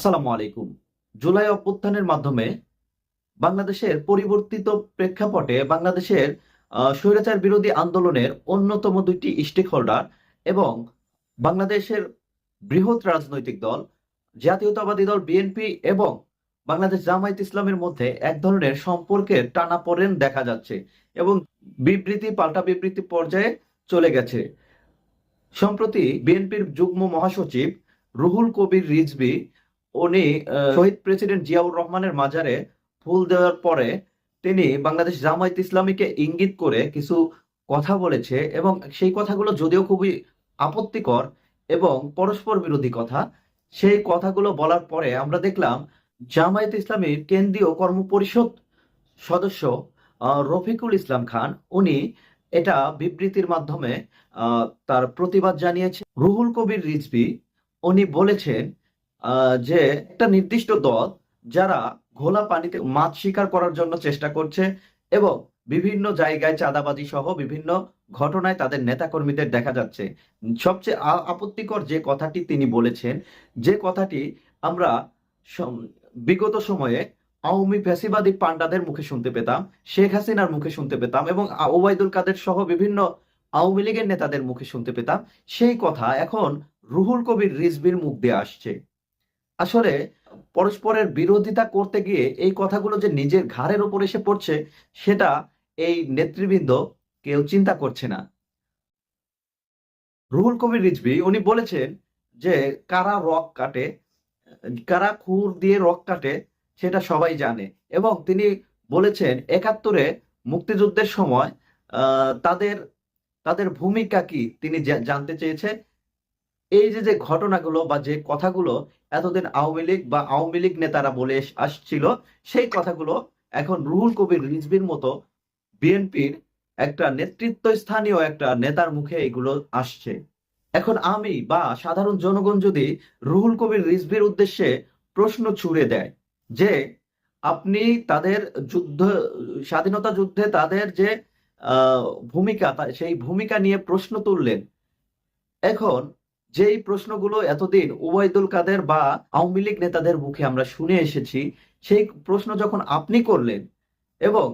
আসসালামু আলাইকুম। জুলাই অভ্যুত্থানের মাধ্যমে বাংলাদেশের পরিবর্তিত প্রেক্ষাপটে বাংলাদেশের স্বৈরাচার বিরোধী আন্দোলনের অন্যতম দুইটি স্টেক হোল্ডার এবং বাংলাদেশের বৃহৎ রাজনৈতিক দল, জাতীয়তাবাদী দল বিএনপি এবং বাংলাদেশ জামায়াত ইসলামের মধ্যে এক ধরনের সম্পর্কের টানাপোড়েন দেখা যাচ্ছে এবং বিবৃতি, পাল্টা বিবৃতি পর্যায়ে চলে গেছে। সম্প্রতি বিএনপির যুগ্ম মহাসচিব রুহুল কবির রিজভী উনি শহীদ প্রেসিডেন্ট জিয়াউর রহমানের মাজারে ফুল দেওয়ার পরে তিনি বাংলাদেশ জামায়াত ইসলামীকে ইঙ্গিত করে কিছু কথা বলেছে এবং সেই কথাগুলো যদিও খুবই আপত্তিকর এবং পরস্পর বিরোধী কথা সেই কথাগুলো বলার পরে আমরা দেখলাম জামায়াত ইসলামীর কেন্দ্রীয় কর্মপরিষদ সদস্য রফিকুল ইসলাম খান উনি এটা বিবৃতির মাধ্যমে আহ, তার প্রতিবাদ জানিয়েছে। রুহুল কবির রিজভী উনি বলেছেন যে একটা নির্দিষ্ট দল যারা ঘোলা পানিতে মাছ শিকার করার জন্য চেষ্টা করছে এবং বিভিন্ন জায়গায় চাঁদাবাজি সহ বিভিন্ন ঘটনায় তাদের নেতাকর্মীদের দেখা যাচ্ছে। সবচেয়ে আপত্তিকর যে কথাটি তিনি বলেছেন, যে কথাটি আমরা বিগত সময়ে আওয়ামী ফ্যাসিবাদী পান্ডাদের মুখে শুনতে পেতাম, শেখ হাসিনার মুখে শুনতে পেতাম এবং ওবায়দুল কাদের সহ বিভিন্ন আওয়ামী লীগের নেতাদের মুখে শুনতে পেতাম। সেই কথা এখন রুহুল কবির রিজভির মুখ দিয়ে আসছে। আসলে পরস্পরের বিরোধিতা করতে গিয়ে এই কথাগুলো যে নিজের ঘাড়ের উপর এসে পড়ছে, সেটা এই নেতৃবৃন্দ কেউ চিন্তা করছে না। রুহুল কবির রিজভী, উনি বলেছেন যে, কারা রক কাটে, কারা খুর দিয়ে রক কাটে, সেটা সবাই জানে। এবং তিনি বলেছেন, একাত্তরে মুক্তিযুদ্ধের সময় তাদের তাদের ভূমিকা কি? তিনি জানতে চেয়েছেন এই যে যে ঘটনাগুলো বা যে কথাগুলো এতদিন আওয়ামী লীগ বা আওয়ামী লীগ নেতারা বলে আসছিল, সেই কথাগুলো এখন রুহুল কবির রিজভির মতো বিএনপির একটা নেতৃত্ব স্থানীয় একটা নেতার মুখে এগুলো আসছে। এখন আমি বা সাধারণ জনগণ যদি রুহুল কবির রিজভির উদ্দেশ্যে প্রশ্ন ছুড়ে দেয় যে, আপনি তাদের যুদ্ধ, স্বাধীনতা যুদ্ধে তাদের যে ভূমিকা সেই ভূমিকা নিয়ে প্রশ্ন তুললেন, এখন যেই প্রশ্নগুলো এতদিন ওবায়দুল কাদের বা আওয়ামী লীগ নেতাদের মুখে আমরা শুনে এসেছি, সেই প্রশ্ন যখন আপনি করলেন এবং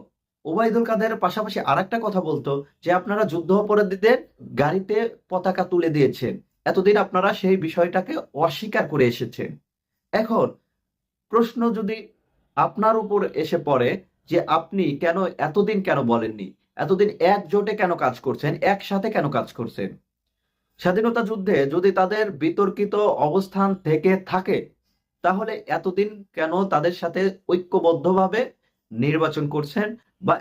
ওবায়দুল কাদের পাশাপাশি আরেকটা কথা বলতো যে আপনারা যুদ্ধ অপরাধীদের গাড়িতে পতাকা তুলে দিয়েছেন। এতদিন আপনারা সেই বিষয়টাকে অস্বীকার করে এসেছেন। এখন প্রশ্ন যদি আপনার উপর এসে পড়ে যে আপনি কেন এতদিন কেন বলেননি? এতদিন একজোটে কেন কাজ করছেন? একসাথে কেন কাজ করছেন? স্বাধীনতা যুদ্ধে যদি তাদের বিতর্কিত অবস্থান থেকে থাকে, তাহলে এতদিন কেন তাদের সাথে ঐক্যবদ্ধভাবে নির্বাচন করছেন বা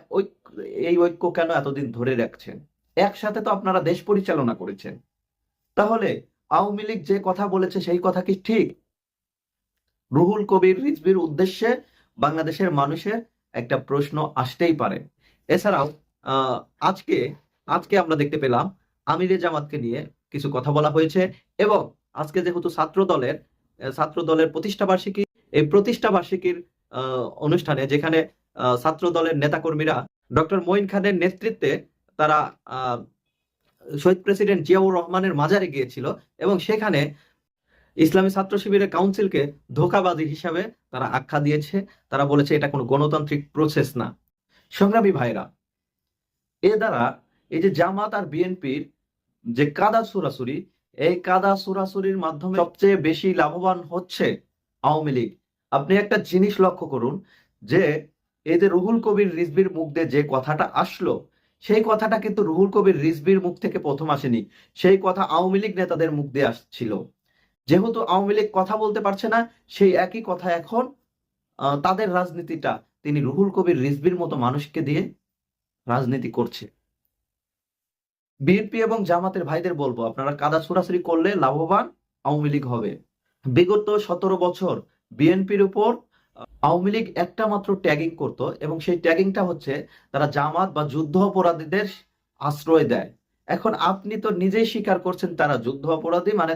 এই ঐক্য কেন এতদিন ধরে রাখছেন? একসাথে তো আপনারা দেশ পরিচালনা করেছেন। তাহলে আওয়ামী লীগ যে কথা বলেছে সেই কথা কি ঠিক? রুহুল কবির রিজবির উদ্দেশ্যে বাংলাদেশের মানুষের একটা প্রশ্ন আসতেই পারে। এছাড়াও আজকে আজকে আমরা দেখতে পেলাম আমিরে জামাতকে নিয়ে কিছু কথা বলা হয়েছে এবং আজকে যেহেতু ছাত্র দলের ছাত্র দলের প্রতিষ্ঠা বার্ষিকী, এই প্রতিষ্ঠা বার্ষিকীর অনুষ্ঠানে যেখানে ছাত্র দলের নেতাকর্মীরা ডক্টর মঈন খানের নেতৃত্বে তারা শহীদ প্রেসিডেন্ট জিয়াউর রহমানের মাজারে গিয়েছিল এবং সেখানে ইসলামী ছাত্র শিবিরের কাউন্সিলকে ধোকাবাজি হিসাবে তারা আখ্যা দিয়েছে। তারা বলেছে, এটা কোনো গণতান্ত্রিক প্রসেস না। সংগ্রামী ভাইরা এ দ্বারা এই যে জামাত আর বিএনপির যে কাদা সুরাসুরি, এই কাদা সুরাসুরির মাধ্যমে সবচেয়ে বেশি লাভবান হচ্ছে আওয়ামী লীগ। আপনি একটা জিনিস লক্ষ্য করুন যে, এই যে রুহুল কবির রিজবির মুখ দিয়ে যে কথাটা আসলো, সেই কথাটা কিন্তু রুহুল কবির রিজবির মুখ থেকে প্রথম আসেনি। সেই কথা আওয়ামী লীগ নেতাদের মুখ দিয়ে আসছিল। যেহেতু আওয়ামী লীগ কথা বলতে পারছে না, সেই একই কথা এখন তাদের রাজনীতিটা, তিনি রুহুল কবির রিজবির মতো মানুষকে দিয়ে রাজনীতি করছে। বিএনপি এবং জামাতের ভাইদের বলব, আপনারা কাদা ছুড়াছুড়ি করলে লাভবান আওয়ামী লীগ হবে। বিগত সতেরো বছর বিএনপির উপর আওয়ামী লীগ একটা মাত্র ট্যাগিং করত এবং সেই ট্যাগিংটা হচ্ছে তারা জামাত বা যুদ্ধ অপরাধীদের আশ্রয় দেয়। এখন আপনি তো নিজেই স্বীকার করছেন তারা যুদ্ধ অপরাধী মানে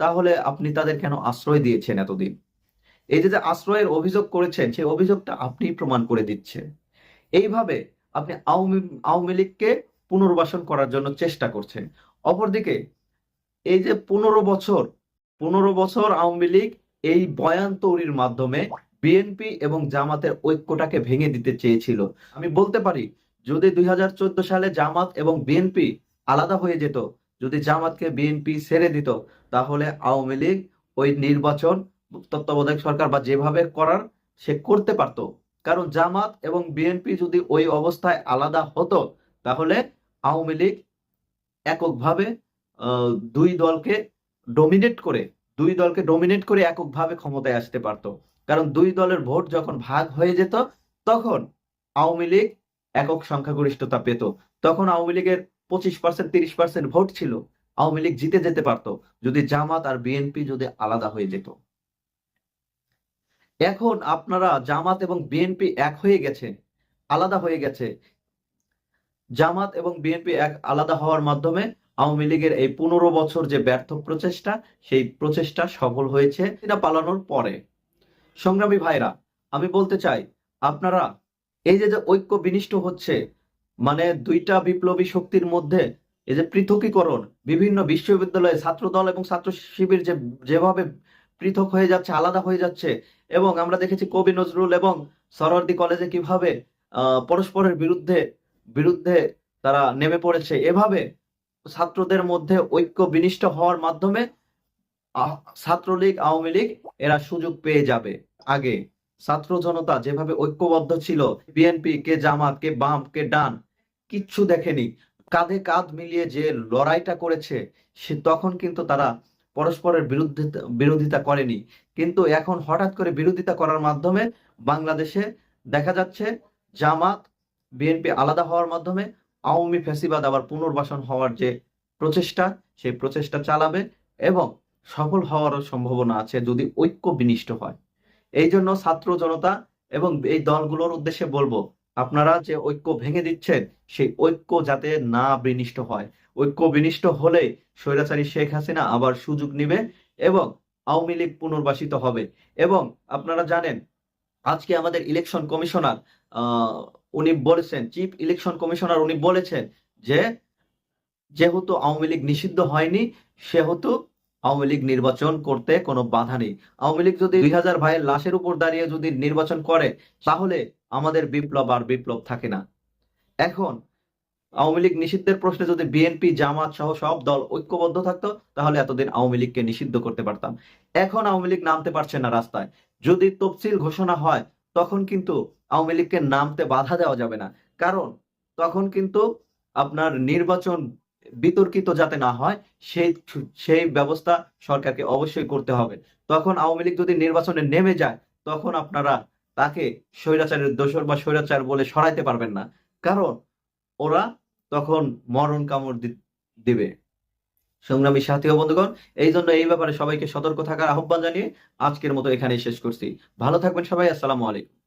তাহলে আপনি তাদের কেন আশ্রয় দিয়েছেন এতদিন? এই যে যে আশ্রয়ের অভিযোগ করেছেন, সেই অভিযোগটা আপনি প্রমাণ করে দিচ্ছেন এইভাবে আপনি আওয়ামী আওয়ামী লীগকে পুনর্বাসন করার জন্য চেষ্টা করছেন। অপরদিকে, এই যে পনেরো বছর পনেরো বছর আওয়ামী লীগ এই বয়ান তৈরির মাধ্যমে বিএনপি এবং জামাতের ঐক্যটাকে ভেঙে দিতে চেয়েছিল। আমি বলতে পারি, যদি দুই হাজার চোদ্দ সালে জামাত এবং বিএনপি আলাদা হয়ে যেত, যদি জামাতকে বিএনপি ছেড়ে দিত, তাহলে আওয়ামী লীগ ওই নির্বাচন, তত্ত্বাবধায়ক সরকার বা যেভাবে করার, সে করতে পারতো। কারণ জামাত এবং বিএনপি যদি ওই অবস্থায় আলাদা হতো, তাহলে আওয়ামী লীগ এককভাবে দুই দলকে ডমিনেট করে, দুই দলকে ডমিনেট করে এককভাবে ক্ষমতায় আসতে পারতো। কারণ দুই দলের ভোট যখন ভাগ হয়ে যেত, তখন আওয়ামী লীগ একক সংখ্যাগরিষ্ঠতা পেত। তখন আওয়ামী লীগের পঁচিশ পার্সেন্ট তিরিশ পার্সেন্ট ভোট ছিল। আওয়ামী লীগ জিতে যেতে পারতো। যদি জামাত আর বিএনপি যদি আলাদা হয়ে যেত। এখন আপনারা জামাত এবং বিএনপি এক হয়ে গেছে, আলাদা হয়ে গেছে। জামাত এবং বিএনপি এক আলাদা হওয়ার মাধ্যমে আওয়ামী লীগের এই পনেরো বছর যে ব্যর্থ প্রচেষ্টা, সেই প্রচেষ্টা সফল হয়েছে এটা পালানোর পরে। সংগ্রামী ভাইরা, আমি বলতে চাই, আপনারা এই যে যে ঐক্য বিনিষ্ট হচ্ছে মানে দুইটা বিপ্লবী শক্তির মধ্যে এই যে পৃথকীকরণ, বিভিন্ন বিশ্ববিদ্যালয়ে ছাত্রদল এবং ছাত্র শিবির যে, যেভাবে পৃথক হয়ে যাচ্ছে, আলাদা হয়ে যাচ্ছে, এবং আমরা দেখেছি কবি নজরুল এবং সরওয়ার্দী কলেজে কীভাবে পরস্পরের বিরুদ্ধে বিরুদ্ধে তারা নেমে পড়েছে। এভাবে ছাত্রদের মধ্যে ঐক্য বিনিষ্ট হওয়ার মাধ্যমে ছাত্রলীগ, আওয়ামী লীগ এরা সুযোগ পেয়ে যাবে। আগে ছাত্র জনতা যেভাবে ঐক্যবদ্ধ ছিল, বিএনপি, কে জামাত, কে বাম, কে ডান, কিচ্ছু দেখেনি। কাঁধে কাঁধ মিলিয়ে যে লড়াইটা করেছে, সে তখন কিন্তু তারা পরস্পরের বিরুদ্ধে, বিরোধিতা করেনি। কিন্তু এখন হঠাৎ করে বিরোধিতা করার মাধ্যমে বাংলাদেশে দেখা যাচ্ছে জামাত বিএনপি আলাদা হওয়ার মাধ্যমে আওয়ামী ফ্যাসিবাদ আবার পুনর্বাসন হওয়ার যে প্রচেষ্টা, সেই প্রচেষ্টা চালাবে এবং সফল হওয়ারও সম্ভাবনা আছে যদি ঐক্য বিনিষ্ট হয়। এই জন্য ছাত্র জনতা এবং এই দলগুলোর উদ্দেশ্যে বলব, আপনারা যে ঐক্য ভেঙে দিচ্ছেন, সেই ঐক্য যাতে না বিনিষ্ট হয়। ঐক্য বিনিষ্ট হলে স্বৈরাচারী শেখ হাসিনা আবার সুযোগ নিবে এবং আওয়ামী লীগ পুনর্বাসিত হবে। এবং আপনারা জানেন, আজকে আমাদের ইলেকশন কমিশনার উনি বলেছেন চিফ ইলেকশন কমিশনার উনি বলেছেন যে, যেহেতু আওয়ামী লীগ নিষিদ্ধ হয়নি, সেহেতু আওয়ামী লীগ নির্বাচন করতে কোনো বাধা নেই। আওয়ামী লীগ যদি দুই হাজার ভাইয়ের লাশের উপর দাঁড়িয়ে যদি নির্বাচন করে, তাহলে আমাদের বিপ্লব আর বিপ্লব থাকে না। এখন, আওয়ামী লীগ নিষিদ্ধের প্রশ্নে যদি বিএনপি, জামাত সহ সব দল ঐক্যবদ্ধ থাকতো, তাহলে এতদিন আওয়ামী লীগকে নিষিদ্ধ করতে পারতাম। এখন আওয়ামী লীগ নামতে পারছে না রাস্তায়। যদি তফসিল ঘোষণা হয় তখন কিন্তু আওয়ামী লীগকে নামতে বাধা দেওয়া যাবে না। কারণ তখন কিন্তু আপনার নির্বাচন বিতর্কিত যাতে না হয়, সেই সেই ব্যবস্থা সরকারকে অবশ্যই করতে হবে। তখন আওয়ামী লীগ যদি নির্বাচনে নেমে যায়, তখন আপনারা তাকে স্বৈরাচারের দোষর বা স্বৈরাচার বলে সরাইতে পারবেন না। কারণ ওরা তখন মরণ কামড় দিবে। সংগ্রামী সাথী বন্ধুগণ এই জন্য এই ব্যাপারে সবাইকে সতর্ক থাকার আহ্বান জানিয়ে আজকের মতো এখানেই শেষ করছি। ভালো থাকবেন সবাই, আসসালামু আলাইকুম।